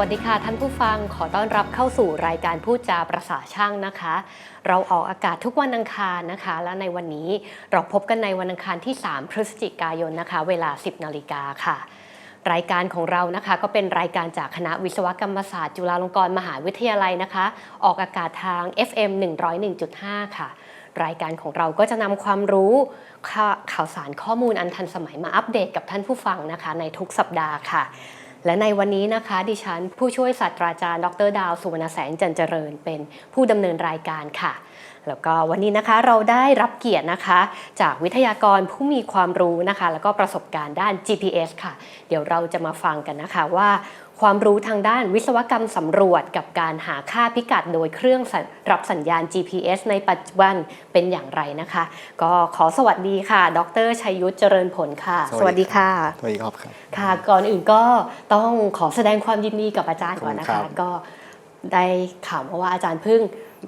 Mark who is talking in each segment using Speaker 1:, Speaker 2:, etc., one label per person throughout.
Speaker 1: วัสดีค่ะ ท่านผู้ฟังขอต้อนรับเข้าสู่รายการพูดจาประสาช่างนะคะ เราออกอากาศทุกวันอังคารนะคะ และในวันนี้เราพบกันในวันอังคารที่ 3 พฤศจิกายนนะคะ เวลา 10นาฬิกาค่ะ รายการของเรานะคะ ก็เป็นรายการจากคณะวิศวกรรมศาสตร์ จุฬาลงกรณ์มหาวิทยาลัยนะคะ ออกอากาศทาง FM 101.5 ค่ะรายการของเราก็จะนำความรู้ข่าข่าวสารข้อมูลอันทันสมัยมาอัปเดตกับท่านผู้ฟังนะคะ ในทุกสัปดาห์ค่ะ และในวันนี้นะคะ ดิฉันผู้ช่วยศาสตราจารย์ดรดาวสุวรรณแสงจันเจริญ เป็นผู้ดำเนินรายการค่ะ แล้วก็วันนี้นะคะเราได้รับเกียรตินะคะ จากวิทยากรผู้มีความรู้นะคะ แล้วก็ประสบการณ์ด้าน GPS ค่ะ เดี๋ยวเราจะมาฟังกันนะคะว่า ความรู้ทางด้านวิศวกรรมสำรวจกับการหาค่าพิกัดโดยเครื่องสัญรับสัญญาณ GPS ในปัจจุบันเป็นอย่างไรนะคะ ก็ขอสวัสดีค่ะ ดรชัยยุทธเจริญผลค่ะ สวัสดีค่ะ
Speaker 2: สวัสดีครับครับ
Speaker 1: ค่ะ ก่อนอื่นก็ต้องขอแสดงความยินดีกับอาจารย์ก่อนนะ
Speaker 2: ครั
Speaker 1: คะ
Speaker 2: บ
Speaker 1: ก็ได้ข่าวมาว่าอาจารย์เพิ่ง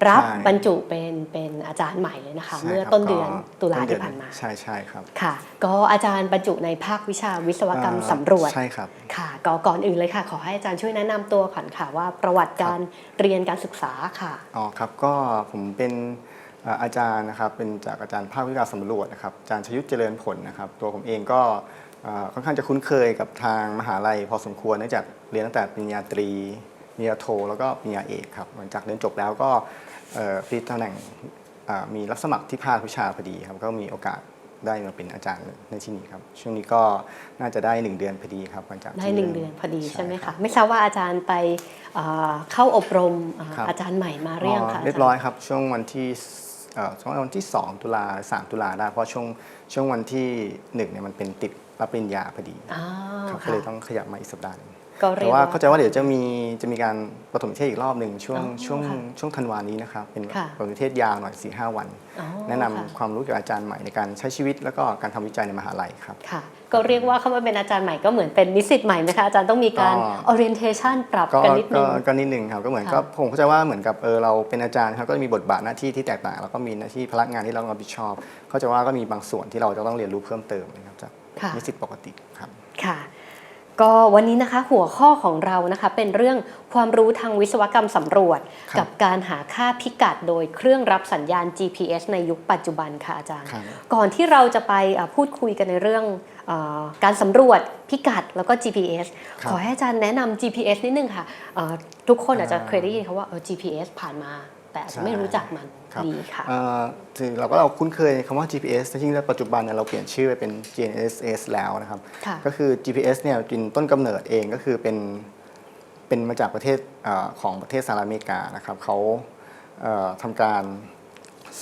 Speaker 1: รับ
Speaker 2: ใช่
Speaker 1: บรรจุเป็นเป็นอาจารย์ใหม่เลยนะคะ
Speaker 2: ใช่
Speaker 1: เมื่อ
Speaker 2: ครับ
Speaker 1: ต้นเดือน
Speaker 2: ก็
Speaker 1: ตุลา
Speaker 2: ต้นเดื
Speaker 1: ที่
Speaker 2: อน
Speaker 1: ผ่านมา
Speaker 2: ใช่ใช่ครับ
Speaker 1: ค่ะ ก็อาจารย์บรรจุในภาควิชาวิศวกรรม
Speaker 2: เอ่อ
Speaker 1: สำรวจ
Speaker 2: ใช่ครับ
Speaker 1: ค่ะก็ก่อนอื่นเลยค่ะ ขอให้อาจารย์ช่วยแนะนำตัวก่อนค่ะว่าประวัติการเรียนการศึกษาค่ะ
Speaker 2: อ๋อครับก็ผมเป็นเอ่ออาจารย์นะครับเป็นจากอาจารย์ภาควิชาสำรวจนะครับอาจารย์ชยุทธเจริญผลนะครับ ตัวผมเองก็เอ่อค่อนข้างจะคุ้นเคยกับทางมหาลัยพอสมควรเนื่องจากเรียนตั้งแต่ปริญญาตรี ปริญญาโท แล้วก็ปริญญาเอกครับหลังจากเรียนจบแล้วก็เอ่อพลิกตำแหน่งเอ่อมีรับสมัครที่ภาควิชาพอดีครับก็มีโอกาสได้มาเป็นอาจารย์ในที่นี้ครับ ช่วงนี้ก็น่าจะได้หนึ่งเดือนพอดีครับหลังจาก
Speaker 1: ได้
Speaker 2: ที่
Speaker 1: หนึ่งเดือนพอดีใช่ไหม
Speaker 2: รั
Speaker 1: คะ
Speaker 2: บ
Speaker 1: ไม่ทราบว่าอาจารย์ไปเอ่อเข้าอบรมเอ่อ
Speaker 2: ครับ
Speaker 1: อาจารย์ใหม่มาเรียงค่ะ
Speaker 2: เรียบร้อยครับ ช่วงวันที่เอ่อช่วงวันที่ 2 ตุลา3ตุลาได้เพราะช่วงช่วงวันที่1เนี่ยมันเป็นติดรับปริญญาพอดี
Speaker 1: อ๋อ
Speaker 2: ครับก็
Speaker 1: ค่ะ
Speaker 2: เลยต้องขยับมาอีกสัปดาห์หนึง
Speaker 1: ก็เรี
Speaker 2: แต่
Speaker 1: ยก
Speaker 2: ว่า
Speaker 1: ว่า
Speaker 2: เข้าใจว่าเดี๋ยวจะมีจะมีการปฐมนิเทศอีกรอบหนึ่งช่วง
Speaker 1: อ๋อ
Speaker 2: ช่วง
Speaker 1: ค่ะ
Speaker 2: ช่วงธันวานี้นะครับเป็น
Speaker 1: ค่ะ
Speaker 2: ปฐมนิเทศยาวหน่อย4 5วัน
Speaker 1: อ๋อ
Speaker 2: แนะนำ
Speaker 1: ค่ะ
Speaker 2: ความรู้เกี่ยวกับอาจารย์ใหม่ในการใช้ชีวิต แล้วก็การทำวิจัยในมหาลัยครับ
Speaker 1: ค่ะ ก็เรียกว่าเข้ามาเป็นอาจารย์ใหม่ก็เหมือนเป็นนิสิตใหม่ไหมคะอาจารย์ต้องมีการ
Speaker 2: ก็
Speaker 1: orientation ปรับ
Speaker 2: ก็
Speaker 1: กันนิดนึ
Speaker 2: ก็
Speaker 1: ง
Speaker 2: ก็นิดหนึ่งครับก็เหมือน
Speaker 1: ค่ะ
Speaker 2: ก็ผมเข้าใจว่าเหมือนกับเออเราเป็นอาจารย์ครับก็มีบทบาทหน้าที่ที่แตกต่างแล้วก็มีหน้าที่พลักงานที่เราต้องรับผิดชอบ เข้าใจว่าก็มีบางส่วนที่เราจะต้องเรียนรู้เพิ่มเติมนะครับจาก
Speaker 1: ค่ะ
Speaker 2: นิสิตปกติครับ
Speaker 1: ค่ะ ก็วันนี้นะคะหัวข้อของเรานะคะเป็นเรื่องความรู้ทางวิศวกรรมสำรวจ
Speaker 2: ครับ
Speaker 1: กับการหาค่าพิกัดโดยเครื่องรับสัญญาณ GPS ในยุคปัจจุบันค่ะอาจารย์
Speaker 2: ครับ
Speaker 1: ก่อนที่เราจะไปเอ่อพูดคุยกันในเรื่องเออการสำรวจพิกัดแล้วก็ GPS
Speaker 2: ครับ
Speaker 1: ขอให้อาจารย์แนะนำ GPS นิดนึงค่ะเอ่อทุกคนอาจจะ
Speaker 2: อ่า
Speaker 1: เคยได้ยินคำว่าเออ GPS ผ่านมา แต่อาจจะไม่
Speaker 2: ใช่
Speaker 1: รู้จักมัน
Speaker 2: ครับ
Speaker 1: ดีค่ะ
Speaker 2: เอ่อคือเราก็เราคุ้นเคยคำว่า GPS แต่จริงๆแล้วปัจจุบันเนี่ยเราเปลี่ยนชื่อไปเป็น GNSS แล้วนะครับ
Speaker 1: ค่ะ
Speaker 2: ก็คือ GPS เนี่ยเป็นต้นกำเนิดเองก็คือเป็นเป็นมาจากประเทศเออของประเทศสหรัฐอเมริกานะครับเขาเอ่อทำการ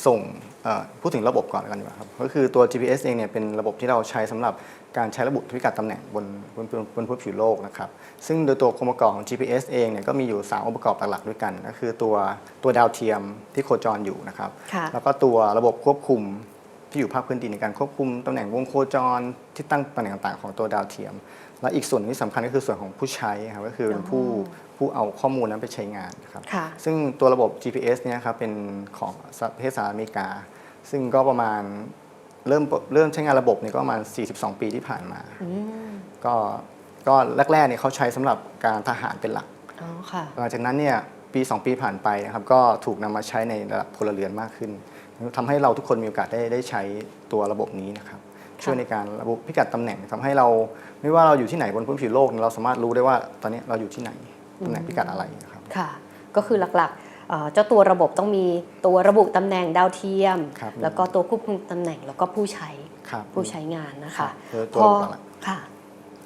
Speaker 2: ส่งเอ่อ พูดถึงระบบก่อนแล้วกันดีกว่าครับก็คือตัว GPS เองเนี่ยเป็นระบบที่เราใช้สำหรับการใช้ระบุพิกัดตำแหน่งบนบนบนบนพื้นผิวโลกนะครับซึ่งโดยตัวองค์ประกอบของ GPS เองเนี่ยก็มีอยู่ 3 องค์ประกอบหลักๆด้วยกัน ก็คือตัวตัวดาวเทียมที่โคจรอยู่นะครับ
Speaker 1: ค่ะ
Speaker 2: แล้วก็ตัวระบบควบคุม ที่อยู่ภาคพื้นดินในการควบคุมตำแหน่งวงโคจรที่ตั้งตำแหน่งต่างๆของตัวดาวเทียม และอีกส่วนที่สำคัญก็คือส่วนของผู้ใช้ครับก็คือเป็นผู้ผู้เอาข้อมูลนั้นไปใช้งานนะครับ
Speaker 1: ค่ะ
Speaker 2: ซึ่งตัวระบบ GPS เนี่ยครับเป็นของประเทศสหรัฐอเมริกา ซึ่งก็ประมาณเริ่มเริ่มใช้งานระบบเนี่ยก็ประมาณ 42 ปีที่ผ่านมา
Speaker 1: อืม
Speaker 2: ก็ก็แรกๆเนี่ยเขาใช้สำหรับการทหารเป็นหลัก
Speaker 1: อ๋อค่ะ
Speaker 2: หลังจากนั้นเนี่ยปี 2 ปีผ่านไปนะครับก็ถูกนำมาใช้ในระดับพลเรือนมากขึ้น ทำให้เราทุกคนมีโอกาสได้ได้ใช้ตัวระบบนี้นะครับช่วยในการระบุพิกัดตำแหน่งทำให้เราไม่ว่าเราอยู่ที่ไหนบนพื้นผิวโลกเนี่ยเราสามารถรู้ได้ว่าตอนนี้เราอยู่ที่ไหนตำแหน่งพิกัดอะไรนะครับ
Speaker 1: ค่ะ ก็คือหลักๆเอ่อเจ้าตัวระบบต้องมีตัวระบุตำแหน่งดาวเทียม
Speaker 2: ครับ
Speaker 1: แล้วก็ตัวควบคุมตำแหน่งแล้วก็ผู้ใช้
Speaker 2: ครับ
Speaker 1: ผู้ใช้งานนะคะ
Speaker 2: คือ
Speaker 1: พ
Speaker 2: ตัว
Speaker 1: อ
Speaker 2: หลัก
Speaker 1: ค่ะ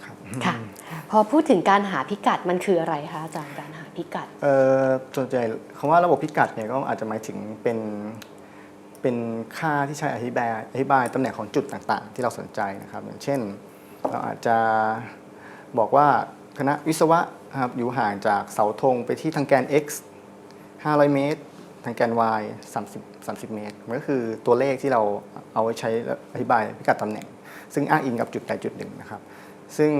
Speaker 2: ครับ
Speaker 1: ค่ะพอพูดถึงการหาพิกัดมันคืออะไรคะอาจารย์การหาพิกัด
Speaker 2: เอ่อส่วนใหญ่คำว่าระบบพิกัดเนี่ยก็อาจจะหมายถึงเป็น เป็นค่าที่ใช้อธิบายอธิบายตำแหน่งของจุดต่างๆ ที่เราสนใจนะครับ อย่างเช่น เราอาจจะบอกว่าคณะวิศวะครับอยู่ห่างจากเสาธงไปที่ทางแกน x 500 เมตร ทางแกน y 30 30 เมตร มันก็คือตัวเลขที่เราเอาไว้ใช้อธิบายพิกัดตำแหน่ง ซึ่งอ้างอิงกับจุดใดจุดหนึ่งนะครับ ซึ่ง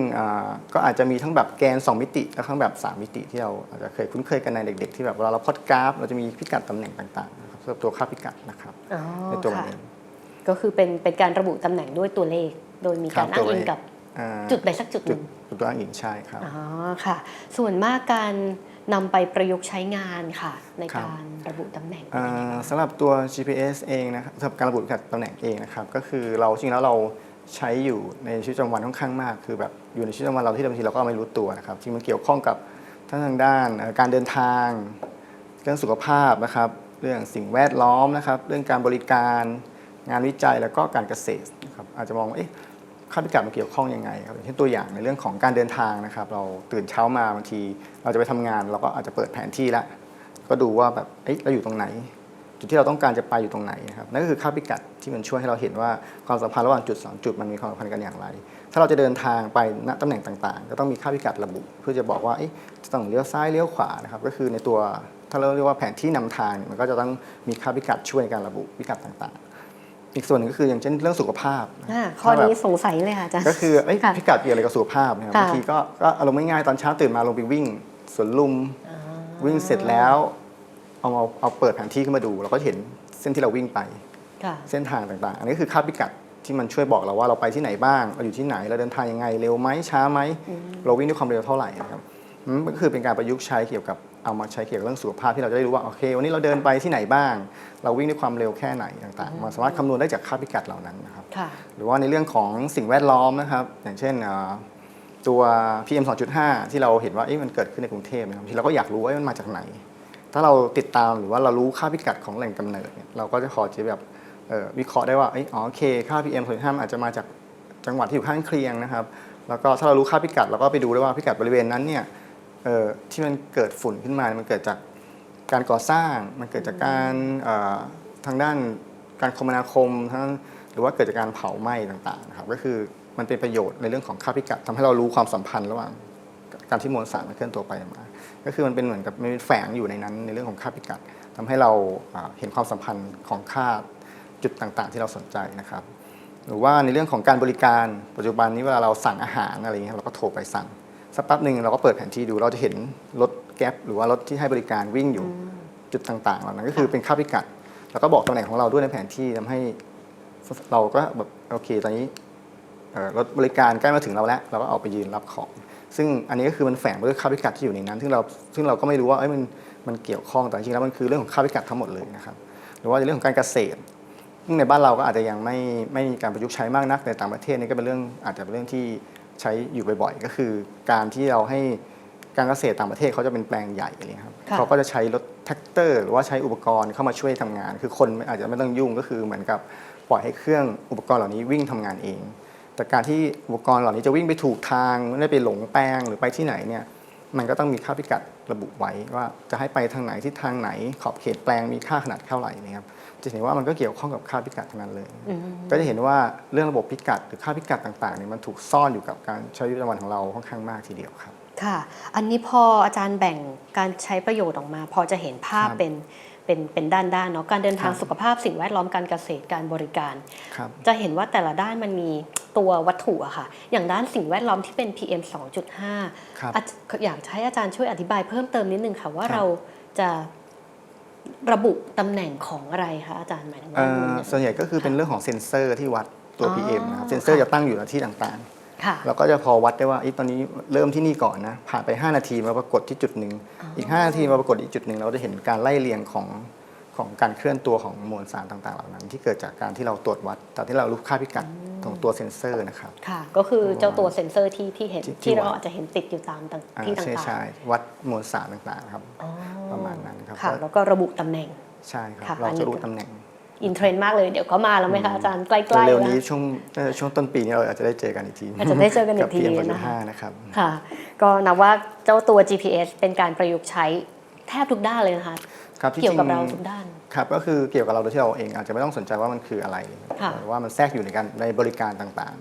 Speaker 2: ก็อาจจะมีทั้งแบบแกน 2 มิติ และทั้งแบบ 3 มิติที่เราอาจจะเคยคุ้นเคยกันในเด็กๆ ที่แบบเวลาเราพอดกราฟ เราจะมีพิกัดตำแหน่งต่างๆ สำหรับตัวค่าพิกัดนะครับ
Speaker 1: อ๋อ
Speaker 2: ในตัวมัน
Speaker 1: ค่ะ
Speaker 2: เอง
Speaker 1: ก็คือเป็นเป็นการระบุตำแหน่งด้วยตัวเลข โดยมีการ
Speaker 2: ครับ
Speaker 1: อ้างอิง
Speaker 2: ตัวเลข
Speaker 1: กับ
Speaker 2: อ่า
Speaker 1: จุดใดสักจุดห
Speaker 2: จุด
Speaker 1: นึ่ง
Speaker 2: จุดตัวอ้างอิงใช่ครับ
Speaker 1: อ๋อค่ะ ส่วนมากการนำไปประยุกต์ใช้งานค่ะ ใน
Speaker 2: ครับ
Speaker 1: การระบุตำแหน่ง
Speaker 2: อ่
Speaker 1: เป็นยังไงาบ้าง
Speaker 2: สำหรับตัว GPS เองนะครับสำหรับการระบุพิกัดตำแหน่งเองนะครับก็คือเราจริงแล้วเราใช้อยู่ในชีวิตประจำวันค่อนข้างมาก คือแบบอยู่ในชีวิตประจำวันเราที่บางทีเราก็ไม่รู้ตัวนะครับจริงมันเกี่ยวข้องกับทั้งทางด้านเอ่อการเดินทางเรื่องสุขภาพนะครับ เรื่องสิ่งแวดล้อมนะครับ เรื่องการบริการงานวิจัยแล้วก็การเกษตรนะครับอาจจะมองว่าเอ๊ะค่าพิกัดมันเกี่ยวข้องยังไงครับอย่างเช่นตัวอย่างในเรื่องของการเดินทางนะครับ เราตื่นเช้ามาบางที เราจะไปทำงาน เราก็อาจจะเปิดแผนที่ละก็ดูว่าแบบเอ๊ะเราอยู่ตรงไหน จุดที่เราต้องการจะไปอยู่ตรงไหนนะครับนั่นก็คือค่าพิกัดที่มันช่วยให้เราเห็นว่าความสัมพันธ์ระหว่างจุดสองจุดมันมีความสัมพันธ์กันอย่างไร ถ้าเราจะเดินทางไปณตำแหน่งต่างๆ ก็ต้องมีค่าพิกัดระบุ เพื่อจะบอกว่าเอ๊ะจะต้องเลี้ยวซ้ายเลี้ยวขวานะครับก็คือในตัว ถ้าเราเรียกว่าแผนที่นำทางเนี่ยมันก็จะต้องมีค่าพิกัดช่วยในการระบุพิกัดต่างๆ อีกส่วนหนึ่งก็คืออย่างเช่นเรื่องสุขภาพนะ
Speaker 1: อ่าข้อนี้สงสัยเลยค่ะอาจารย์
Speaker 2: ก็คือเอ้ย
Speaker 1: ค่ะ
Speaker 2: พิกัดเกี่ยวอะไรกับสุขภาพนะครับ
Speaker 1: ค่ะ
Speaker 2: บางทีก็ก็อารมณ์ง่ายๆตอนเช้าตื่นมาลงไปวิ่งสวนลุมวิ่งเสร็จแล้วเอาเอาเอาเปิดแผนที่ขึ้นมาดู เราก็เห็นเส้นที่เราวิ่งไป
Speaker 1: ค่ะ
Speaker 2: เส้นทางต่างๆ อันนี้คือค่าพิกัดที่มันช่วยบอกเราว่าเราไปที่ไหนบ้างเราอยู่ที่ไหนเราเดินทางยังไงเร็วไหมช้าไหมเราวิ่งด้วยความเร็วเท่าไหร่นะครับ อืมก็คือเป็นการประยุกต์ใช้เกี่ยวกับเอามาใช้เกี่ยวกับเรื่องสุขภาพที่เราจะได้รู้ว่าโอเค วันนี้เราเดินไปที่ไหนบ้าง เราวิ่งด้วยความเร็วแค่ไหนต่างๆ มันสามารถคำนวณได้จากค่าพิกัดเหล่านั้นนะครับ
Speaker 1: ค่ะ
Speaker 2: หรือว่าในเรื่องของสิ่งแวดล้อมนะครับ อย่างเช่นเอ่อตัว PM 2.5 ที่เราเห็นว่าเอ๊ะมันเกิดขึ้นในกรุงเทพนะครับที่เราก็อยากรู้ว่าเอ๊ะมันมาจากไหน ถ้าเราติดตามหรือว่าเรารู้ค่าพิกัดของแหล่งกำเนิดเนี่ยเราก็จะพอจะแบบเอ่อวิเคราะห์ได้ว่าเอ้ยอ๋อโอเค ค่า PM 2.5มันอาจจะมาจากจังหวัดที่อยู่ข้างเคียงนะครับแล้วก็ถ้าเรารู้ค่าพิกัดเราก็ไปดูได้ว่าพิกัดบริเวณนั้นเนี่ยเอ่อ ที่มันเกิดฝุ่นขึ้นมามันเกิดจากการก่อสร้าง มันเกิดจากการเอ่อทางด้านการคมนาคมทั้งหรือว่าเกิดจากการเผาไหม้ต่างๆนะครับก็คือมันเป็นประโยชน์ในเรื่องของค่าพิกัดทำให้เรารู้ความสัมพันธ์ระหว่างการที่มวลสารมันเคลื่อนตัวไปมา ก็คือมันเป็นเหมือนกับมันเป็นแฝงอยู่ในนั้นในเรื่องของค่าพิกัดทำให้เราอ่าเห็นความสัมพันธ์ของค่าจุดต่างๆ ที่เราสนใจนะครับ หรือว่าในเรื่องของการบริการปัจจุบันนี้เวลาเราสั่งอาหารอะไรเงี้ยเราก็โทรไปสั่ง สักแป๊บหนึ่งเราก็เปิดแผนที่ดูเราจะเห็นรถแก๊ปหรือว่ารถที่ให้บริการวิ่งอยู่จุดต่างๆเหล่านั้นก็คือเป็นค่าพิกัด แล้วก็บอกตำแหน่งของเราด้วยในแผนที่ทำให้เราก็แบบโอเค ตอนนี้เอ่อรถบริการใกล้มาถึงเราแล้ว เราก็ออกไปยืนรับของ ซึ่งอันนี้ก็คือมันแฝงไปด้วยค่าพิกัดที่อยู่ในนั้น ซึ่งเราซึ่งเราก็ไม่รู้ว่าเอ้ยมันมันเกี่ยวข้องแต่จริงๆแล้วมันคือเรื่องของค่าพิกัดทั้งหมดเลยนะครับหรือว่าในเรื่องของการเกษตรซึ่งในบ้านเราก็อาจจะยังไม่ไม่มีการประยุกต์ใช้มากนักในต่างประเทศนี่ก็เป็นเรื่องอาจจะเป็นเรื่องที่ ใช้อยู่บ่อยๆ ก็คือ การที่เราให้การเกษตรต่างประเทศเขาจะเป็นแปลงใหญ่อะไรเลยครับ
Speaker 1: ค่ะ
Speaker 2: เขาก็จะใช้รถแท็กเตอร์ หรือว่าใช้อุปกรณ์เข้ามาช่วยทำงาน คือคนอาจจะไม่ต้องยุ่งก็คือเหมือนกับปล่อยให้เครื่องอุปกรณ์เหล่านี้วิ่งทำงานเอง แต่การที่อุปกรณ์เหล่านี้จะวิ่งไปถูกทางไม่ได้ไปหลงแปลงหรือไปที่ไหนเนี่ยมันก็ต้องมีค่าพิกัดระบุไว้ว่าจะให้ไปทางไหนที่ทางไหนขอบเขตแปลงมีค่าขนาดเท่าไหร่นะครับ จะเห็นว่ามันก็เกี่ยวข้องกับค่าพิกัดทั้งนั้นเลย
Speaker 1: อืม
Speaker 2: ก็จะเห็นว่าเรื่องระบบพิกัดหรือค่าพิกัดต่างๆเนี่ยมันถูกซ่อนอยู่กับการใช้ชีวิตประจำวันของเราค่อนข้างมากทีเดียวครับ
Speaker 1: ค่ะ อันนี้พออาจารย์แบ่งการใช้ประโยชน์ออกมา พอจะเห็นภาพ
Speaker 2: ครับ
Speaker 1: เป็นเป็นเป็นด้านด้านๆเนาะการเดินทาง
Speaker 2: ครับ
Speaker 1: สุขภาพสิ่งแวดล้อมการเกษตรการบริการ
Speaker 2: ครับ
Speaker 1: จะเห็นว่าแต่ละด้านมันมีตัววัตถุอะค่ะ อย่างด้านสิ่งแวดล้อมที่เป็น PM 2.5
Speaker 2: ครับ
Speaker 1: อาจอยากให้อาจารย์ช่วยอธิบายเพิ่มเติมนิดนึงค่ะว่า
Speaker 2: ครับ
Speaker 1: เราจะ ระบุตำแหน่งของอะไรคะอาจารย์หมายถึงว่า
Speaker 2: เอ่อ
Speaker 1: มัน
Speaker 2: ส่วนใหญ่ก็คือเป็นเรื่องของเซ็นเซอร์ที่วัดตัว
Speaker 1: อ๋อ
Speaker 2: PM นะครับเซ็นเซอร์จะตั้งอยู่ในที่ต่างๆ
Speaker 1: ค่ะ
Speaker 2: เราก็จะพอวัดได้ว่าเอ้ตอนนี้เริ่มที่นี่ก่อนนะผ่านไป 5 นาทีมาปรากฏที่จุดหนึ่งอีก 5 นาทีมาปรากฏอีกจุดหนึ่งเราจะเห็นการไล่เรียงของของการเคลื่อนตัวของมวลสารต่างๆ เหล่านั้น ที่เกิดจากการที่เราตรวจวัดตอนที่เรารู้ค่าพิกัด ของตัวเซ็นเซอร์นะครับ
Speaker 1: ค่ะ ก็คือเจ้าตัวเซ็นเซอร์ที่ที่เห็น
Speaker 2: ที่ที่
Speaker 1: ที่เรา
Speaker 2: วัด
Speaker 1: อาจจะเห็นติดอยู่ตามต่าง
Speaker 2: อ่า
Speaker 1: ที่ต่า
Speaker 2: ใช่
Speaker 1: ง
Speaker 2: ใช่วัดมวลสารต่างๆครับ
Speaker 1: ๆอ๋อ
Speaker 2: ประมาณนั้นครับ
Speaker 1: ค่ะ
Speaker 2: ก็
Speaker 1: แล้วก็ระบุตำแหน่ง
Speaker 2: ใช่ครับ
Speaker 1: ค่ะ
Speaker 2: เรา
Speaker 1: อันนี้
Speaker 2: จะรู้ตำแหน่ง
Speaker 1: อินเทรนด์มากเลยเดี๋ยวก็มาแล้วไหมคะอาจารย์ใกล้ๆ
Speaker 2: เร็ว
Speaker 1: แล้ว
Speaker 2: ๆนี้ช่วงน่าจะช่วงต้นปีนี้เราอาจจะได้เจอกันอีกที
Speaker 1: อาจจะได้เจอกันอีกที
Speaker 2: บ PM
Speaker 1: นะคะ
Speaker 2: 2.5นะครับ
Speaker 1: ค่ะ ก็นับว่าเจ้าตัว GPS เป็นการประยุกต์ใช้แทบทุกด้านเลยนะคะ
Speaker 2: ครับที่
Speaker 1: เกี่ยวกับ
Speaker 2: จง
Speaker 1: เราทุกด้าน
Speaker 2: ครับก็คือเกี่ยวกับเราโดยที่เราเองอาจจะไม่ต้องสนใจว่ามันคืออะไร
Speaker 1: ค่ะ
Speaker 2: หรือว่ามันแทรกอยู่ในการในบริการต่าง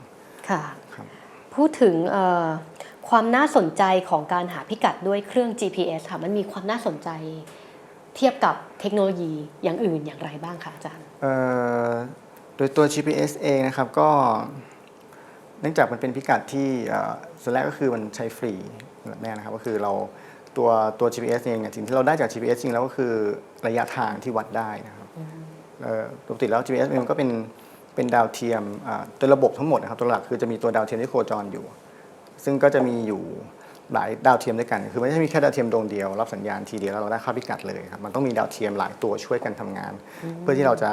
Speaker 1: ค่ะ
Speaker 2: ครับ
Speaker 1: พูดถึงเอ่อความน่าสนใจของการหาพิกัดด้วยเครื่อง GPS ค่ะมันมีความน่าสนใจเทียบกับเทคโนโลยีอย่างอื่นอย่างไรบ้างคะอาจารย์
Speaker 2: ๆเอ่อโดยตัว GPS เองนะครับก็เนื่องจากมันเป็นพิกัดที่เอ่อส่วนแรกก็คือมันใช้ฟรีอันดับแรกนะครับก็คือเรา ตัวตัว GPS เองเนี่ยสิ่งที่เราได้จาก GPS จริงแล้วก็คือระยะทางที่วัดได้นะครับเอ่อปกติแล้ว GPS เองมันก็เป็นเป็นดาวเทียมอ่าตัวระบบทั้งหมดนะครับตัวหลักคือจะมีตัวดาวเทียมที่โคจรอยู่ ซึ่งก็จะมีอยู่หลายดาวเทียมด้วยกัน คือไม่ใช่มีแค่ดาวเทียมดวงเดียว รับสัญญาณทีเดียวแล้วเราได้ค่าพิกัดเลยครับมันต้องมีดาวเทียมหลายตัวช่วยกันทำงาน เพื่อที่เราจะ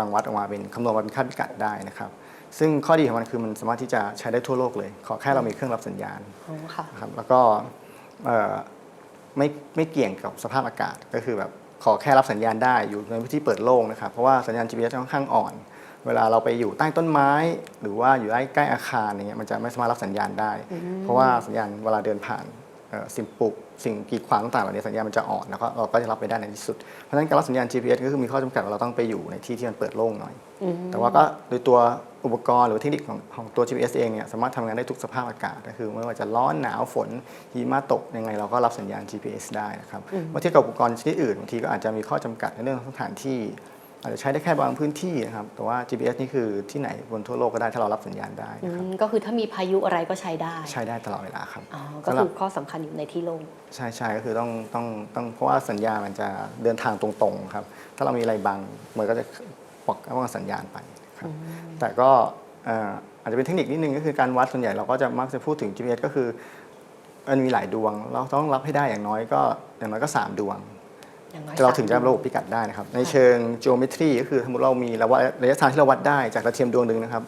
Speaker 2: รังวัดออกมาเป็นคำนวณมาเป็นค่าพิกัดได้นะครับซึ่งข้อดีของมันคือมันสามารถที่จะใช้ได้ทั่วโลกเลย ขอแค่เรามีเครื่องรับสัญญาณ
Speaker 1: อ๋อค่ะ
Speaker 2: นะครับแล้วก็เอ่อ ไม่ไม่เกี่ยงกับสภาพอากาศ ก็คือแบบขอแค่รับสัญญาณได้อยู่ในพื้นที่เปิดโล่งนะครับเพราะว่าสัญญาณ GPS ค่อนข้างอ่อน เวลาเราไปอยู่ใต้ต้นไม้ หรือว่าอยู่ใกล้ใกล้อาคารอย่างเงี้ยมันจะไม่สามารถรับสัญญาณได้ เพราะว่าสัญญาณเวลาเดินผ่าน สิ่งปลูกสิ่งกีดขวางต่างๆเหล่านี้สัญญาณมันจะอ่อนแล้วก็เราก็จะรับไม่ได้ในที่สุด เพราะฉะนั้นการรับสัญญาณ GPS ก็คือมีข้อจำกัดว่าเราต้องไปอยู่ในที่ที่มันเปิดโล่งหน่อย แต่ว่าก็โดยตัวอุปกรณ์หรือเทคนิคของของตัว GPS เองเนี่ยสามารถทำงานได้ทุกสภาพอากาศก็คือไม่ว่าจะร้อนหนาวฝนหิมะตกยังไงเราก็รับสัญญาณ GPS ได้นะครับเมื่อเทียบกับอุปกรณ์ชนิดอื่นบางทีก็อาจจะมีข้อจำกัดในเรื่องของสถานที่ อาจจะใช้ได้แค่บางพื้นที่นะครับ แต่ว่า GPS นี่คือที่ไหนบนทั่วโลกก็ได้ถ้าเรารับสัญญาณได้
Speaker 1: อื
Speaker 2: นะครับ
Speaker 1: มก็คือถ้ามีพายุอะไรก็ใช้ได้
Speaker 2: ใช้ได้ตลอดเวลาครับ
Speaker 1: อ๋อก็
Speaker 2: สำหรั
Speaker 1: คื
Speaker 2: บ
Speaker 1: อข้อสำคัญอยู่ในที่โล่ง
Speaker 2: ใช่ใช่ก็คือต้องต้องต้องเพราะว่าสัญญาณมันจะเดินทางตรงๆครับ ถ้าเรามีอะไรบังมันก็จะปลอกป้องกันสัญญาณไปครับ แต่ก็เอ่ออาจจะเป็นเทคนิคนิดนึงก็คือการวัดส่วนใหญ่เราก็จะมักจะพูดถึง GPS ก็คือมันมีหลายดวง เราต้องรับให้ได้อย่างน้อยก็อย่างน้อยก็ 3 ดวง
Speaker 1: อย่างน้อย
Speaker 2: เราถึงจะ
Speaker 1: สม
Speaker 2: ระบุพิกัดได้นะครับ ในเชิง geometry ก็คือสมมติเรามีระยะระยะทางที่เราวัดได้จากดาวเทียมดวงหนึ่งนะครับ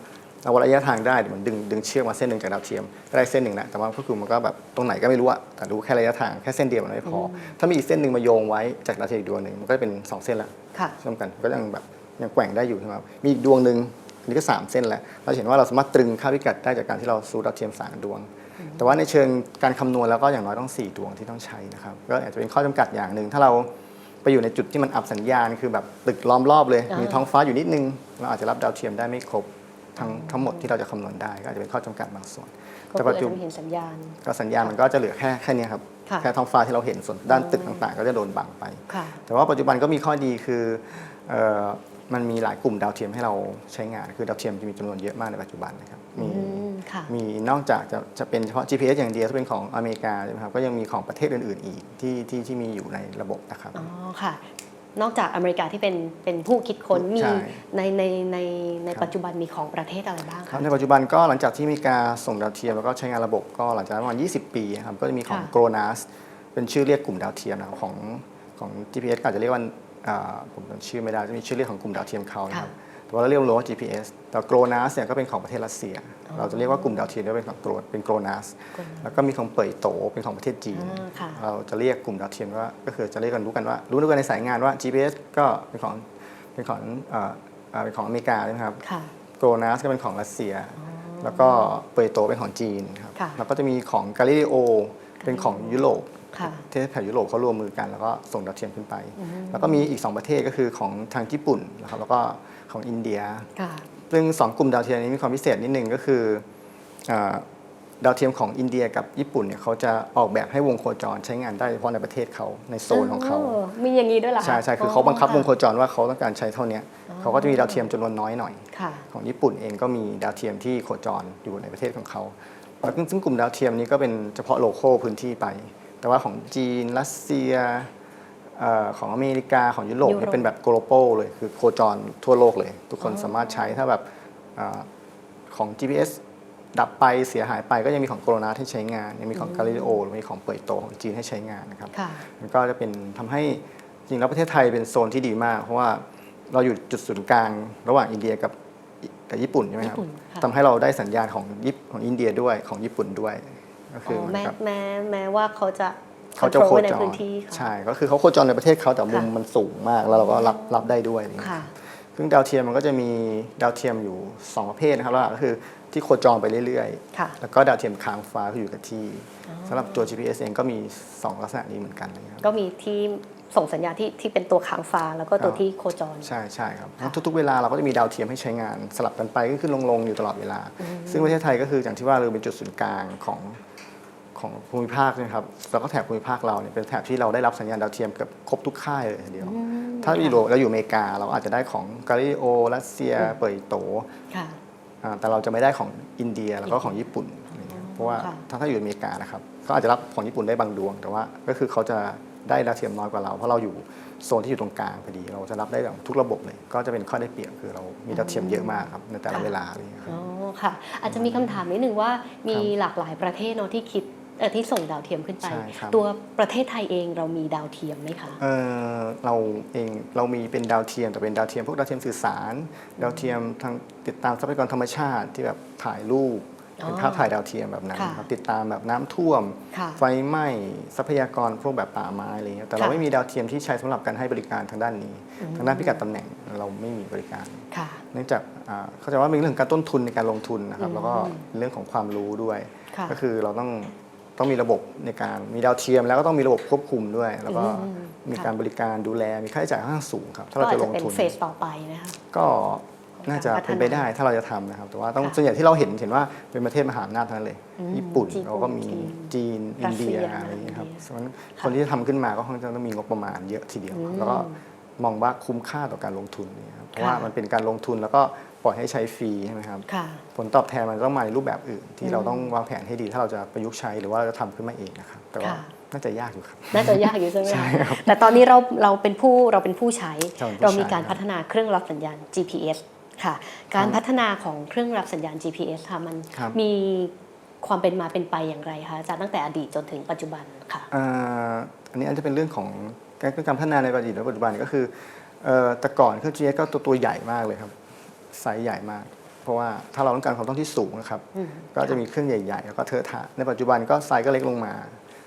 Speaker 2: เราวัดระยะทางได้เดี๋ยวมันดึงดึงเชือกมาเส้นหนึ่งจากดาวเทียมก็ได้เส้นหนึ่งแล้วแต่ว่าก็คือมันก็แบบตรงไหนก็ไม่รู้อะแต่รู้แค่ระยะทางแค่เส้นเดียวมันไม่พออถ้ามีอีกเส้นหนึ่งมาโยงไว้จากดาวเทียมอีกดวงหนึ่งมันก็จะเป็นสองเส้นละ
Speaker 1: ค่ะ
Speaker 2: เชื่อมกันก็ยังแบบยังแกว่งได้อยู่ใช่ไหมครับมีอีกดวงหนึ่งอันนี้ก็ 3 เส้นแล้วเราจะเห็นว่าเราสามารถตรึงค่าพิกัดได้จากการที่เราสูดดาวเทียมสามดวง แต่ว่าในเชิงการคำนวณแล้วก็อย่างน้อยต้อง 4 ดวงที่ต้องใช้นะครับก็อาจจะเป็นข้อจำกัดอย่างหนึ่งถ้าเรา ไปอยู่ในจุดที่มันอับสัญญาณ คือแบบตึกล้อมรอบเลย
Speaker 1: อ่ามี
Speaker 2: มีท้องฟ้าอยู่นิดนึง เราอาจจะรับดาวเทียมได้ไม่ครบทั้งทั้งหมดที่เราจะคำนวณได้ก็อาจจะเป็นข้อจำกัดบางส่วน
Speaker 1: ก็คืออาจจะไม่เห็นสัญญาณ
Speaker 2: ก็สัญญาณมันก็จะเหลือแค่แค่เนี้ยครับ
Speaker 1: ค่ะ
Speaker 2: แค่ท้องฟ้าที่เราเห็นส่วนด้านตึกต่างๆ ก็จะโดนบังไป
Speaker 1: ค่ะ
Speaker 2: แต่ว่าปัจจุบันก็มีข้อดีคือเอ่อ มันมีหลายกลุ่มดาวเทียมให้เราใช้งาน คือดาวเทียมจะมีจำนวนเยอะมากในปัจจุบันนะครับ มี
Speaker 1: อืมค่ะ
Speaker 2: มีนอกจากจะจะเป็นเฉพาะ GPS อย่างเดียวที่เป็นของอเมริกาใช่ไหมครับ ก็ยังมีของประเทศอื่น ๆ อีกที่ที่ที่มีอยู่ในระบบนะครับ
Speaker 1: อ๋อ ค่ะ นอกจากอเมริกาที่เป็นเป็นผู้คิดค้นมี
Speaker 2: ใช่
Speaker 1: ในในในใน
Speaker 2: ครับ
Speaker 1: ปัจจุบันมีของประเทศอะไรบ้าง
Speaker 2: ครั
Speaker 1: คะ
Speaker 2: บในปัจจุบันก็หลังจากที่มีการส่งดาวเทียมแล้วก็ใช้งานระบบก็หลังจากประมาณ 20 ปีครับก็จะมีของ
Speaker 1: ค่ะ
Speaker 2: โกลนัสเป็นชื่อเรียกกลุ่มดาวเทียมนะครับของของ GPS ก็อาจจะเรียกว่าอ่า ผมจำชื่อไม่ได้จะมีชื่อเรียกของกลุ่มดาวเทียมเขานะครับแต่ว่าเราเรียกรวมว่า GPS แต่โกลนัสเนี่ยก็เป็นของประเทศรัสเซีย เราจะเรียกว่ากลุ่มดาวเทียมเนี่ยเป็นของโกลเป็นโกลนัสแล้วก็มีของเป่ยโตเป็นของประเทศจีน
Speaker 1: อ่าค่ะ
Speaker 2: เราจะเรียกกลุ่มดาวเทียมว่าก็คือจะเรียกกันรู้กันว่า รู้กันในสายงานว่า GPS ก็เป็นของเป็นของเอ่อเอ่อเป็นของอเมริกาใช่ไหมครับ
Speaker 1: ค่ะ
Speaker 2: โกลนัสก็เป็นของรัสเซีย แล้วก็เปยโตเป็นของจีนครับ
Speaker 1: ค่ะ
Speaker 2: แล้วก็จะมีของกาลิเลโอเป็นของยุโรป
Speaker 1: ค่ะ
Speaker 2: ประเทศแถบยุโรปเขาร่วมมือกัน แล้วก็ส่งดาวเทียมขึ้นไป แล้วก็มีอีก 2 ประเทศก็คือของทางญี่ปุ่นนะครับแล้วก็ของอินเดีย
Speaker 1: ค่ะ
Speaker 2: ซึ่ง 2 กลุ่มดาวเทียมนี้มีความพิเศษนิดนึงก็คืออ่าดาวเทียมของอินเดียกับญี่ปุ่นเนี่ยเขาจะออกแบบให้วงโคจรใช้งานได้เฉพาะในประเทศเขาในโซนของเขา
Speaker 1: มีอย่างนี้ด้วยเหรอคะ
Speaker 2: ใช่ใช่คือเขาบังคับวงโค
Speaker 1: ค่ะ
Speaker 2: จรว่าเขาต้องการใช้เท่าเนี้ยเขาก็จะมีดาวเทียมจำนวนน้อยหน่อย
Speaker 1: ค่ะ
Speaker 2: ของญี่ปุ่นเองก็มีดาวเทียมที่โคจรอยู่ในประเทศของเขาแล้วซึ่งกลุ่มดาวเทียมนี้ก็เป็นเฉพาะโลโก้พื้นที่ไป แต่ว่าของจีน รัสเซียเออของอเมริกาของยุโรป
Speaker 1: ยุโรป
Speaker 2: เนี่ยเป็นแบบ global เลย คือโคจรทั่วโลกเลย ทุกคนสามารถใช้ถ้าแบบเออของ GPS ดับไปเสียหายไปก็ยังมีของโกลนาให้ใช้งาน ยังมีของกาลิเลโอหรือมีของเปยโตของจีนให้ใช้งานนะครับ
Speaker 1: ค่ะ
Speaker 2: มันก็จะเป็นทำให้จริงแล้วประเทศไทยเป็นโซนที่ดีมาก เพราะว่าเราอยู่จุดศูนย์กลาง ระหว่างอินเดียกับกับญี่ปุ่นใช่ไหมครับ
Speaker 1: ญี่ปุ่นค่ะ
Speaker 2: ทำให้เราได้สัญญาณของญี่ปุ่นของอินเดียด้วยของญี่ปุ่นด้วย ก็คือ
Speaker 1: อ๋อ
Speaker 2: เหมือน
Speaker 1: แม้
Speaker 2: กับ
Speaker 1: แม้แม้ว่าเขาจะ
Speaker 2: เขาจะ
Speaker 1: control
Speaker 2: โค
Speaker 1: ไว้ใน
Speaker 2: จร
Speaker 1: พื้นที่เขา
Speaker 2: ใช่ก็คือเขาโคจรในประเทศเขาแต่มุม
Speaker 1: ค่ะ
Speaker 2: มันสูงมาก แล้วเราก็รับรับได้ด้วยอะไรเงี้ย
Speaker 1: ค่ะ
Speaker 2: ซึ่งดาวเทียมมันก็จะมีดาวเทียมอยู่สองประเภทนะครับแล้วก็คือที่โคจรไปเรื่อย
Speaker 1: ค่ะ
Speaker 2: ๆแล้วก็ดาวเทียมค้างฟ้าคืออยู่กับที่สำหรับตัว GPS เองก็มีสองลักษณะนี้เหมือนกันอะไรเงี้ยครับ
Speaker 1: ก็มีที่ส่งสัญญาณที่ที่เป็นตัวค้างฟ้าแล้วก็ตัว
Speaker 2: ครับ
Speaker 1: ที่โคจร
Speaker 2: ใช่ใช่ครับ ทุกๆเวลาเราก็จะมีดาวเทียมให้ใช้งานสลับกันไปขึ้นขึ้นลงลงอยู่ตลอดเวลา ซึ่งประเทศไทยก็คืออย่างที่ว่าเราเป็นจุดศูนย์กลางของ ของภูมิภาคนะครับแล้วก็แถบภูมิภาคเราเนี่ยเป็นแถบที่เราได้รับสัญญาณดาวเทียมเกือบครบทุกค่ายเลยทีเดียว ถ้าอยู่เราอยู่อเมริกา เราอาจจะได้ของกาลิเลโอรัสเซีย เปยโต
Speaker 1: ค่ะ
Speaker 2: อ่าแต่เราจะไม่ได้ของอินเดียแล้วก็ของญี่ปุ่นอะไรเงี้ยเพราะว่า
Speaker 1: ค่ะ
Speaker 2: ถ้าถ้าอยู่อเมริกานะครับเขาอาจจะรับของญี่ปุ่นได้บางดวง แต่ว่าก็คือเขาจะได้ดาวเทียมน้อยกว่าเรา เพราะเราอยู่โซนที่อยู่ตรงกลางพอดี เราจะรับได้แบบทุกระบบเลย ก็จะเป็นข้อได้เปรียบคือเรามีดาวเทียมเยอะมากครับในแต่ละ
Speaker 1: ค่ะ
Speaker 2: เวลาอะไรอย่างเงี้ยครับ
Speaker 1: อ๋อค่ะ อาจจะมีคำถามนิดนึงว่ามีหลากหลายประเทศเนาะที่คิดเออ ที่ส่งดาวเทียมขึ้นไป
Speaker 2: ใช่ครับ
Speaker 1: ตัวประเทศไทยเองเรามีดาวเทียมไหมคะ
Speaker 2: เออเราเองเรามีเป็นดาวเทียมแต่เป็นดาวเทียมพวกดาวเทียมสื่อสาร ดาวเทียมทางติดตามทรัพยากรธรรมชาติที่แบบถ่ายรูป
Speaker 1: อ๋อ
Speaker 2: เป็นภาพถ่ายดาวเทียมแบบนั้น
Speaker 1: ค่ะ
Speaker 2: ครับติดตามแบบน้ำท่วม
Speaker 1: ค่ะ
Speaker 2: ไฟไหม้ทรัพยากรพวกแบบป่าไม้อะไรเงี้ยแต่เรา
Speaker 1: ค่ะ
Speaker 2: ไม่มีดาวเทียมที่ใช้สำหรับการให้บริการทางด้านนี้ ทางด้านพิกัดตำแหน่งเราไม่มีบริการ
Speaker 1: ค่ะ
Speaker 2: เนื่องจากอ่าเข้าใจว่ามีเรื่องของการต้นทุนในการลงทุนนะครับ
Speaker 1: อืม
Speaker 2: แล้วก็เรื่องของความรู้ด้วย
Speaker 1: ค่ะ
Speaker 2: ก็คือเราต้อง ต้องมีระบบในการมีดาวเทียม แล้วก็ต้องมีระบบควบคุมด้วย แล้วก็
Speaker 1: อืม
Speaker 2: มี
Speaker 1: ค่ะ
Speaker 2: การบริการดูแลมีค่าใช้จ่ายค่อนข้างสูงครับถ้า
Speaker 1: ก็
Speaker 2: เรา
Speaker 1: อาจ
Speaker 2: จะล
Speaker 1: จะ
Speaker 2: ง
Speaker 1: เป็น
Speaker 2: ทุน
Speaker 1: เฟสต่อไปนะคะ
Speaker 2: ก็น่าจะ
Speaker 1: การพัฒนา
Speaker 2: เป็นไปได้ถ้าเราจะทำนะครับ แต่ว่าต้อง
Speaker 1: ค่ะ
Speaker 2: ส่วนใหญ่ที่เราเห็นเห็นว่าเป็นประเทศมหาอำนาจทั้งนั้นเลย
Speaker 1: อืม
Speaker 2: ญี่ปุ่น
Speaker 1: จีน
Speaker 2: เราก็มีจีน
Speaker 1: รั
Speaker 2: อิน
Speaker 1: สเซี
Speaker 2: เดีย
Speaker 1: ย
Speaker 2: อะไรอย่างเงี้ยครับ
Speaker 1: อินเดีย
Speaker 2: ฉะนั้น
Speaker 1: ค่ะ
Speaker 2: คนที่จะทำขึ้นมาก็คงจะต้องมีงบประมาณเยอะทีเดียว
Speaker 1: อืม
Speaker 2: แล้วก็มองว่าคุ้มค่าต่อการลงทุนเนี่ยครับเพราะว่า
Speaker 1: ค่ะ
Speaker 2: มันเป็นการลงทุนแล้วก็ ปล่อยให้ใช้ฟรีใช่ไหมครับ
Speaker 1: ค่ะ
Speaker 2: ผลตอบแทนมันต้องมาในรูปแบบอื่น ที่
Speaker 1: อืม
Speaker 2: เราต้องวางแผนให้ดีถ้าเราจะประยุกต์ใช้หรือว่าเราจะทำขึ้นมาเองนะครับแต่ว่า
Speaker 1: ค่ะ
Speaker 2: น่าจะยากอยู่ครับ
Speaker 1: น่าจะยากอยู่ใช่ไหม
Speaker 2: ใช่
Speaker 1: คะแต่ตอนนี้เราเราเป็นผู้เราเป็นผู้ใช้
Speaker 2: เราเป็นผู้
Speaker 1: เรามีการ
Speaker 2: ใช้ครับ
Speaker 1: พัฒนาเครื่องรับสัญญาณ GPS ค่ะ การพัฒนาของเครื่องรับสัญญาณ GPS ค่ะมัน
Speaker 2: ครับ
Speaker 1: มีความเป็นมาเป็นไปอย่างไรคะอาจารย์ตั้งแต่อดีตจนถึงปัจจุบันค่ะ
Speaker 2: อ่าอันนี้อาจจะเป็นเรื่องของการการพัฒนาในอดีตและปัจจุบันก็คือเอ่อแต่ก่อนเครื่อง GS ก็ตัวตัวใหญ่มากเลยครับ ไซส์ใหญ่มาก เพราะว่าถ้าเราต้องการความต้องที่สูงนะครับ
Speaker 1: อืม
Speaker 2: ก็จะมีเครื่องใหญ่ๆ แล้วก็เทอะทะในปัจจุบันก็ไซส์ก็เล็กลงมา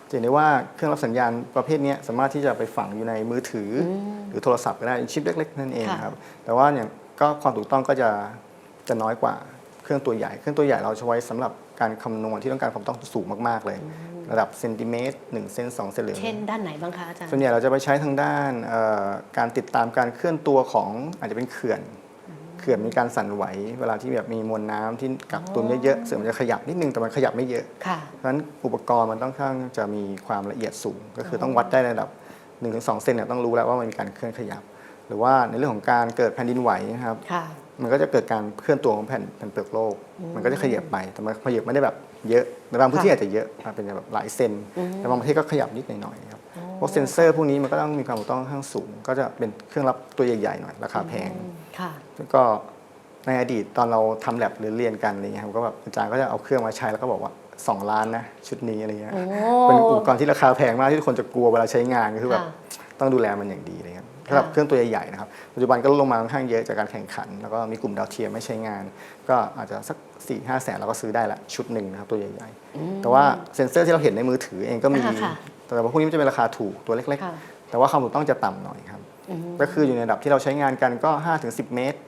Speaker 2: จะเห็นได้ว่าเครื่องรับสัญญาณประเภทเนี้ยสามารถที่จะไปฝังอยู่ในมือถืออหรือโทรศัพท์ก็ได้เป็นชิปเล็กๆนั่นเอง
Speaker 1: ค่ะ
Speaker 2: ครับแต่ว่าเนี่ยก็ความถูกต้องก็จะจะน้อยกว่าเครื่องตัวใหญ่ เครื่องตัวใหญ่เราจะไว้สำหรับการคำนวณที่ต้องการความต้องสูงมากๆเลย ระดับเซนติเมตร1เซน2เซนหรือ
Speaker 1: เช่นด้านไหนบ้างคะอาจารย์
Speaker 2: ส่วนใหญ่เราจะไปใช้ทางด้านเอ่อการติดตามการเคลื่อนตัวของอาจจะเป็นเขื่อนเขื่อนมีการสั่นไหว เวลาที่แบบมีมวลน้ำที่กักตุนเยอะๆเสื่อมนจะขยับนิดนึงแต่มันขยับไม่เยอะ
Speaker 1: ค่ะ
Speaker 2: เพราะฉะนั้นอุปกรณ์มันต้องข้างจะมีความละเอียดสูง ก็คือต้องวัดได้ในระดับ1-2เซนเนี่ยต้องรู้แล้วว่ามันมีการเคลื่อนขยับ หรือว่าในเรื่องของการเกิดแผ่นดินไหวนะครับ
Speaker 1: ค่ะ
Speaker 2: มันก็จะเกิดการเคลื่อนตัวของแผ่นแผ่นเปลือกโลก มันก็จะขยับไป แต่มันขยับไม่ได้แบบเยอะ ในบางพื้นที่อาจจะเยอะอะเป็นแบบหลายเซน แต่บางประเทศก็ขยับนิดหน่อยๆครับ พวกเซนเซอร์พวกนี้มันก็ต้องมีความถูกต้องค่อนข้างสูง ก็จะเป็นเครื่องรับตัวใหญ่ๆหน่อยราคาแพง
Speaker 1: ค่ะ
Speaker 2: แล้วก็ในอดีตตอนเราทำแลบหรือเรียนกันอะไรเงี้ยครับก็แบบอาจารย์ก็จะเอาเครื่องมาใช้แล้วก็บอกว่า 2 ล้านนะชุดนี้อะไรเงี้ย
Speaker 1: โอ้
Speaker 2: เป็นอุปกรณ์ที่ราคาแพงมากที่ทุกคนจะกลัวเวลาใช้งานก็คือแบบ
Speaker 1: ค่ะ
Speaker 2: ต้องดูแลมันอย่างดีเลยครับ สำหรับ
Speaker 1: ค่ะ
Speaker 2: เครื่องตัวใหญ่ๆนะครับปัจจุบันก็ลดลงมาค่อนข้างเยอะจากการแข่งขัน แล้วก็มีกลุ่มดาวเทียมไม่ใช้งาน ก็อาจจะสัก4ี่ห้าแสนเราก็ซื้อได้ละชุดหนึ่งนะครับตัวใหญ่ๆ แต่ว่าเซ็นเซอร์ที่เราเห็นในมือถือเองก็มี
Speaker 1: อ่าค่ะ
Speaker 2: แต่ว่าพวกนี้มันจะเป็นราคาถูกตัวเล็ก
Speaker 1: ค่ะ
Speaker 2: ๆแต่ว่าความถูกต้องจะต่ำหน่อยครับก็คืออยู่ในระดับที่เราใช้งานกันก็5-10 เมตร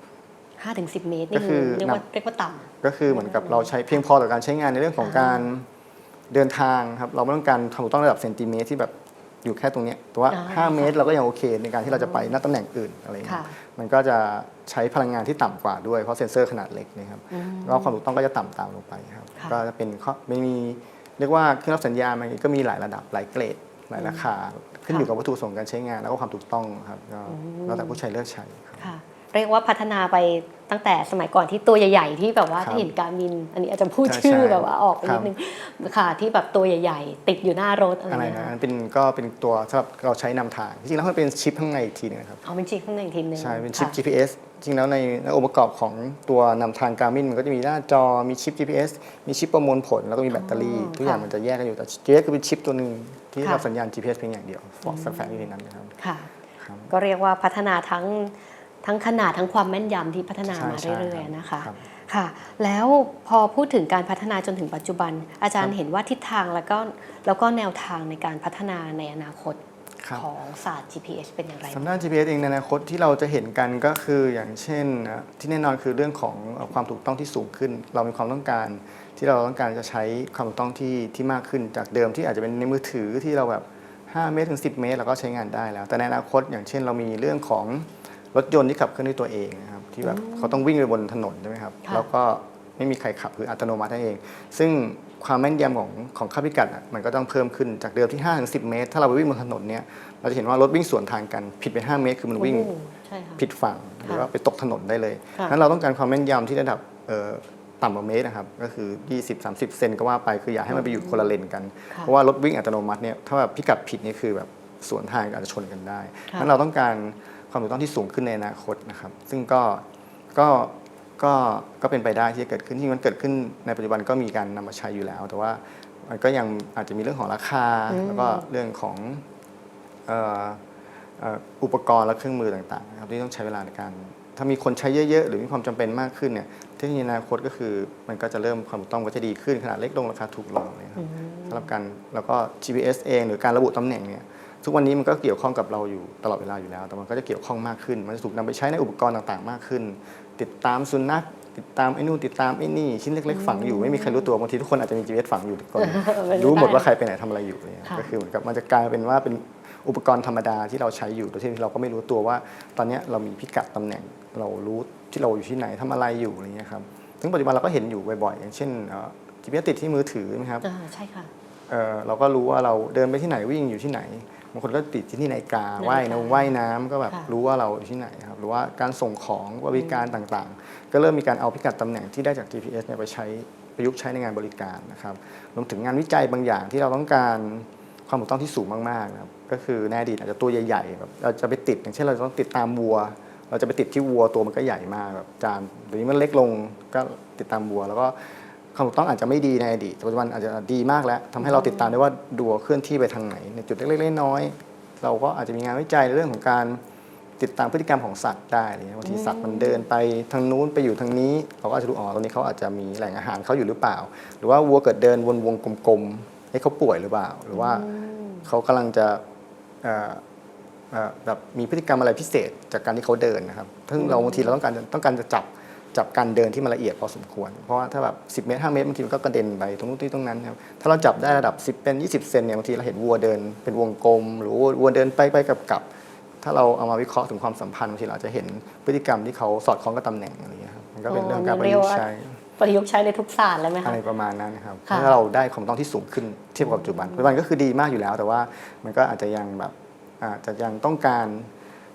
Speaker 1: ห้าถึงสิบเมตร
Speaker 2: ก็
Speaker 1: นี่
Speaker 2: คือ
Speaker 1: เรียกว่า
Speaker 2: นับ
Speaker 1: เรียกว่าต่
Speaker 2: ก็คือเหมือนกับเราใช้เพียงพอต่อการใช้งานในเรื่องของการเดินทางครับเราไม่ต้องการความถูกต้องระดับเซนติเมตรที่แบบ อยู่แค่ตรงเนี้ยแต่ว่า
Speaker 1: อ่า
Speaker 2: 5 เมตรเราก็ยังโอเค ในการที่เราจะไปหน้าตำแหน่งอื่นอะไรอย่างเงี้
Speaker 1: ค่ะ
Speaker 2: ยมันก็จะใช้พลังงานที่ต่ำกว่าด้วย เพราะเซ็นเซอร์ขนาดเล็กนะครับแล้วความถูกต้องก็จะต่ำตามลงไปครับ
Speaker 1: ค่ะ
Speaker 2: ก็จะเป็นข้อไม่มีเรียกว่าเครื่องรับสัญญาณมันก็มีหลายระดับหลายเกรดหลายราคา ขึ้นอยู่กับวัตถุประสงค์การใช้งาน แล้วก็ความถูกต้องครับก็แล้วแต่ผู้ใช้เลือกใช้ครับำ
Speaker 1: ค่ะ เรียกว่าพัฒนาไปตั้งแต่สมัยก่อนที่ตัวใหญ่ๆ ที่แบบว่า
Speaker 2: ครับ
Speaker 1: ที่เห็นการมิน อันนี้อาจจะพูด
Speaker 2: ใช่
Speaker 1: ชื่อ
Speaker 2: ใช่
Speaker 1: แบบว่าออกไป
Speaker 2: ครั
Speaker 1: นิ
Speaker 2: บ
Speaker 1: ดนึงค่ะที่แบบตัวใหญ่ ๆ ติดอยู่หน้ารถอะไร
Speaker 2: อะไร
Speaker 1: เงี้ย
Speaker 2: นะเป็นก็เป็นตัวสำหรับเราใช้นำทาง จริงๆแล้วมันเป็นชิปข้างในอีกทีหนึงนะครับ
Speaker 1: เอาเป็นชิปข้างในอีกทีหนึง
Speaker 2: ใช่เป็นชิป
Speaker 1: ค่ะ
Speaker 2: GPS จริงแล้วในในองค์ประกอบของตัวนำทางการมินมันก็จะมีหน้าจอมีชิป GPS มีชิปประมวลผล แล้วก็มีแบตเตอรี่
Speaker 1: อ๋อ
Speaker 2: ทุกอย่าง
Speaker 1: ค่ะ
Speaker 2: มันจะแยกกันอยู่แต่ GPS คือเป็นชิปตัวหนึ่งที่
Speaker 1: ค่ะ
Speaker 2: รับสัญญาณ GPS เพียงอย่างเดียวฟอกแฝงอยู่ในนั้นนะครับ
Speaker 1: ค่ะ
Speaker 2: ครับ
Speaker 1: ก็เรียกว่าพัฒนาทั้ง ทั้งขนาดทั้งความแม่นยำที่พัฒนา
Speaker 2: ใช่
Speaker 1: มา
Speaker 2: ใช่
Speaker 1: เรื่อย
Speaker 2: ครับ
Speaker 1: ๆนะคะ
Speaker 2: ครับ
Speaker 1: ค่ะ แล้วพอพูดถึงการพัฒนาจนถึงปัจจุบัน อาจารย์เห็นว่าทิศทางแล้วก็แล้วก็แนวทางในการพัฒนาในอนาคต
Speaker 2: ครับ
Speaker 1: ของศาสตร์ GPS เป็นอย่างไร
Speaker 2: สำนัก GPS เองในอนาคตที่เราจะเห็นกันก็คืออย่างเช่นอะที่แน่นอนคือเรื่องของเอ่อความถูกต้องที่สูงขึ้น เรามีความต้องการ ที่เราต้องการจะใช้ความถูกต้องที่ที่มากขึ้นจากเดิมที่อาจจะเป็นในมือถือที่เราแบบ5เมตรถึง10 เมตรเราก็ใช้งานได้แล้ว แต่ในอนาคตอย่างเช่น เรามีเรื่องของ รถยนต์ที่ขับเคลื่อนด้วยตัวเองนะครับที่แบบเขาต้องวิ่งไปบนถนนใช่ไหมครับ
Speaker 1: ค่ะ
Speaker 2: แล้วก็ไม่มีใครขับคืออัตโนมัตินั่นเอง ซึ่งความแม่นยำของของค่าพิกัดอะมันก็ต้องเพิ่มขึ้นจากเดิมที่5ถึง10 เมตร ถ้าเราไปวิ่งบนถนนเนี่ยเราจะเห็นว่ารถวิ่งสวนทางกันผิดไป5เมตรคือมันวิ่ง
Speaker 1: โอ้โหใช่ค่ะ
Speaker 2: ผิดฝั่งหรือว่าไปตกถนนได้เลย
Speaker 1: ค่ะ
Speaker 2: นั้นเราต้องการความแม่นยำที่ระดับเอ่อต่ำกว่าเมตรนะครับ ก็คือ 20-30 เซนก็ว่าไป คืออย่าให้มันไปอยู่คนละเลนกัน
Speaker 1: ค่ะ
Speaker 2: เพราะว่ารถวิ่งอัตโนมัติเนี่ย ถ้าแบบพิกัดผิดนี่คือแบบสวนทางอาจจะชนกันได้
Speaker 1: ค่ะ
Speaker 2: นั้นเราต้องการ ความถูกต้องที่สูงขึ้นในอนาคตนะครับ ซึ่งก็ก็ก็ก็เป็นไปได้ที่จะเกิดขึ้นที่มันเกิดขึ้นในปัจจุบันก็มีการนำมาใช้อยู่แล้ว แต่ว่ามันก็ยังอาจจะมีเรื่องของราคา
Speaker 1: อืม
Speaker 2: แล้วก็เรื่องของเอ่อเอ่ออุปกรณ์และเครื่องมือต่างๆนะครับที่ต้องใช้เวลาในการ ถ้ามีคนใช้เยอะๆ หรือมีความจำเป็นมากขึ้นเนี่ยเทคโนโลยีในอนาคตก็คือ มันก็จะเริ่มความถูกต้องก็จะดีขึ้นขนาดเล็กลงราคาถูกลงเลยครับสำหรับการแล้วก็ GPS เอง หรือการระบุตำแหน่งเนี่ย ทุกวันนี้มันก็เกี่ยวข้องกับเราอยู่ตลอดเวลาอยู่แล้ว แต่มันก็จะเกี่ยวข้องมากขึ้น มันจะถูกนำไปใช้ในอุปกรณ์ต่างๆ มากขึ้น ติดตามสุนัขติดตามไอ้นู่นติดตามไอ้นี่ชิ้นเล็กๆฝังอยู่ไม่มีใครรู้ตัวบางทีทุกคนอาจจะมี GPS ฝังอยู่ทุกคน
Speaker 1: เป็นไปได้
Speaker 2: รู้หมดว่าใครไปไหนทำอะไรอยู่เนี่ย
Speaker 1: ค่ะ
Speaker 2: ก็คือเหมือนกับมันจะกลายเป็นว่าเป็นอุปกรณ์ธรรมดาที่เราใช้อยู่โดยที่เราก็ไม่รู้ตัวว่า ตอนเนี้ยเรามีพิกัดตำแหน่งเรารู้ที่เราอยู่ที่ไหนทำอะไรอยู่อะไรเงี้ยครับซึ่งปัจจุบันเราก็เห็นอยู่บ่อยๆอย่างเช่นเอ่อ GPS ติดที่มือถือนะครับ
Speaker 1: อ่าใช่ค่ะ
Speaker 2: เอ่อเราก็รู้ว่าเราเดินไปที่ไหนวิ่งอยู่ที่ไหนบางคนก็ติดที่นาฬิกา
Speaker 1: นาฬิกา
Speaker 2: ว่ายน้ำว่ายน้ำก็แบบ
Speaker 1: ค่ะ
Speaker 2: รู้ว่าเราอยู่ที่ไหนครับหรือว่าการส่งของบริการต่างๆ ก็เริ่มมีการเอาพิกัดตำแหน่งที่ได้จาก GPS เนี่ยไปใช้ประยุกต์ใช้ในงานบริการนะครับรวมถึงงานวิจัยบางอย่างที่เราต้องการความถูกต้องที่สูงมากๆนะครับก็คือในอดีตอาจจะตัวใหญ่ๆแบบเราจะไปติด อย่างเช่นเราจะต้องติดตามวัว เราจะไปติดที่วัวตัวมันก็ใหญ่มากแบบจานเดี๋ยวนี้มันเล็กลงก็ติดตามวัว แล้วก็ ความถูกต้องอาจจะไม่ดีในอดีตปัจจุบันอาจจะดีมากแล้วทำให้เราติดตามได้ว่าดัวเคลื่อนที่ไปทางไหน ในจุดเล็กๆน้อยๆเราก็อาจจะมีงานวิจัยในเรื่องของการติดตามพฤติกรรมของสัตว์ได้อะไรเงี้ยบางทีสัตว์มันเดินไปทางนู้นไปอยู่ทางนี้ เราก็อาจจะรู้อ๋อตรงนี้เขาอาจจะมีแหล่งอาหารเขาอยู่หรือเปล่า หรือว่าวัวเกิดเดินวนวงกลมๆให้เขาป่วยหรือเปล่า หรือว่าเขากำลังจะแบบมีพฤติกรรมอะไรพิเศษจากการที่เขาเดินนะครับซึ่งเราบางทีเราต้องการต้องการจะจับ จับการเดินที่มันละเอียดพอสมควร เพราะว่าถ้าแบบ 10 เมตร 5 เมตรบางทีมันก็กระเด็นไปตรงนู้นที่ตรงนั้นครับ ถ้าเราจับได้ระดับ 10 เป็น 20 เซนเนี่ยบางทีเราเห็นวัวเดินเป็นวงกลม หรือวัวเดินไปไปกับกับ ถ้าเราเอามาวิเคราะห์ถึงความสัมพันธ์บางทีเราอาจจะเห็นพฤติกรรมที่เขาสอดคล้องกับตำแหน่งอะไรอย่างเงี้ยครับ มันก็เป็นเรื่องการประยุกต์ใช้
Speaker 1: ประยุกต์ใช้ในทุกศาสตร์เลยไหม
Speaker 2: อะ
Speaker 1: คะ
Speaker 2: ไรประมาณนั้นครับ
Speaker 1: ค่ะ
Speaker 2: ถ้าเราได้ความต้องที่สูงขึ้นเทียบกับปัจจุบัน ปัจจุบันก็คือดีมากอยู่แล้ว แต่ว่ามันก็อาจจะยังแบบอาจจะยังต้องการ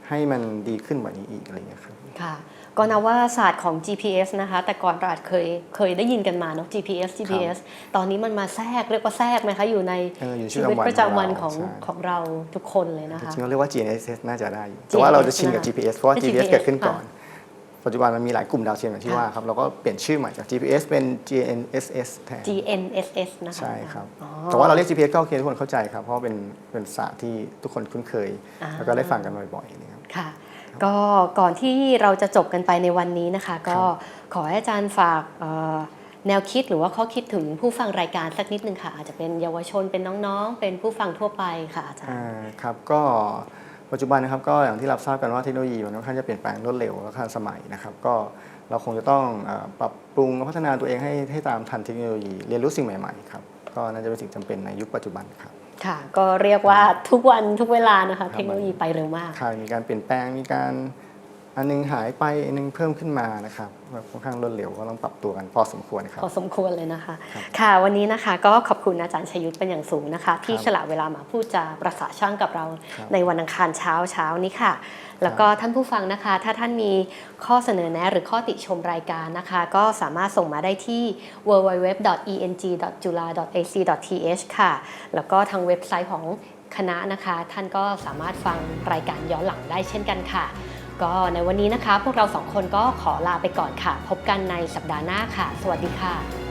Speaker 2: ให้มันดีขึ้นกว่านี้อีกอะไรอย่างเงี้ยครับ
Speaker 1: ค่ะ ก็นับว่าศาสตร์ของ GPS นะคะ แต่ก่อนเราอาจเคยเคยได้ยินกันมาเนาะ GPS GPS ตอนนี้มันมาแทรกเรียกว่าแทรกไหมคะอยู่ใน
Speaker 2: เอออยู่ชี
Speaker 1: ชี
Speaker 2: วิต
Speaker 1: วิตประจำวันของ
Speaker 2: ใช่
Speaker 1: ของเราทุกคนเลยนะ
Speaker 2: จ
Speaker 1: คะ
Speaker 2: ริงๆเราเรียกว่า GNSS น่าจะได้อยู่แต่ว่าเราจะชินกับ
Speaker 1: นะคะ
Speaker 2: GPS เพราะว่า
Speaker 1: เป็น
Speaker 2: GPS
Speaker 1: GPS
Speaker 2: เกิดขึ้นก่อน
Speaker 1: ค่ะ
Speaker 2: ปัจจุบันมันมีหลายกลุ่มดาวเทียมอย่างที่
Speaker 1: ค่ะ
Speaker 2: ว่าครับเราก็เปลี่ยนชื่อใหม่จาก GPS เป็น GNSS แทน
Speaker 1: GNSS นะคะ
Speaker 2: ใช่ครับ
Speaker 1: อ๋อ
Speaker 2: แต่ว่าเราเรียก GPS ก็โอเคทุกคนเข้าใจครับเพราะว่าเป็นเป็นศาสตร์ที่ทุกคนคุ้นเคย
Speaker 1: อ่า
Speaker 2: แล้วก็ได้ฟังกันบ่อยๆนะครับ
Speaker 1: ค่ะ ก็ก่อนที่เราจะจบกันไปในวันนี้นะคะ ก็ขอให้อาจารย์ฝากเอ่อแนวคิดหรือว่าข้อคิดถึงผู้ฟังรายการสักนิดนึงค่ะ อาจจะเป็นเยาวชนเป็นน้องๆ เป็นผู้ฟังทั่วไปค่ะอาจารย์
Speaker 2: อ่าครับก็ปัจจุบันนะครับก็อย่างที่เราทราบกันว่าเทคโนโลยีมันค่อนข้างจะเปลี่ยนแปลงรวดเร็วและทันสมัยนะครับก็เราคงจะต้องเอ่อปรับปรุงและพัฒนาตัวเองให้ให้ตามทันเทคโนโลยี เรียนรู้สิ่งใหม่ๆครับก็น่าจะเป็นสิ่งจำเป็นในยุคปัจจุบันครับ
Speaker 1: ค่ะ ก็เรียกว่าทุกวันทุกเวลานะคะ เทคโนโลยีไปเร็วมาก
Speaker 2: ค่ะมีการเปลี่ยนแปลงมีการ อันนึงหายไปอันนึงเพิ่มขึ้นมานะครับแบบค่อนข้างรวดเร็วก็ต้องปรับตัวกันพอสมควรครับ
Speaker 1: พอสมควรเลยนะคะ ค่ะวันนี้นะคะก็ขอบคุณอาจารย์ชยุทธเป็นอย่างสูงนะคะ ที่สละเวลามาพูดจาประสาช่างกับเรา
Speaker 2: ครับ
Speaker 1: ในวันอังคารเช้าเช้านี้ค่ะ แล้วก็ท่านผู้ฟังนะคะ ถ้าท่านมีข้อเสนอแนะหรือข้อติชมรายการนะคะ ก็สามารถส่งมาได้ที่ www.eng.jula.ac.th ค่ะ แล้วก็ทางเว็บไซต์ของคณะนะคะ ท่านก็สามารถฟังรายการย้อนหลังได้เช่นกันค่ะ ก็ในวันนี้นะคะ พวกเราสองคนก็ขอลาไปก่อนค่ะ พบกันในสัปดาห์หน้าค่ะ สวัสดีค่ะ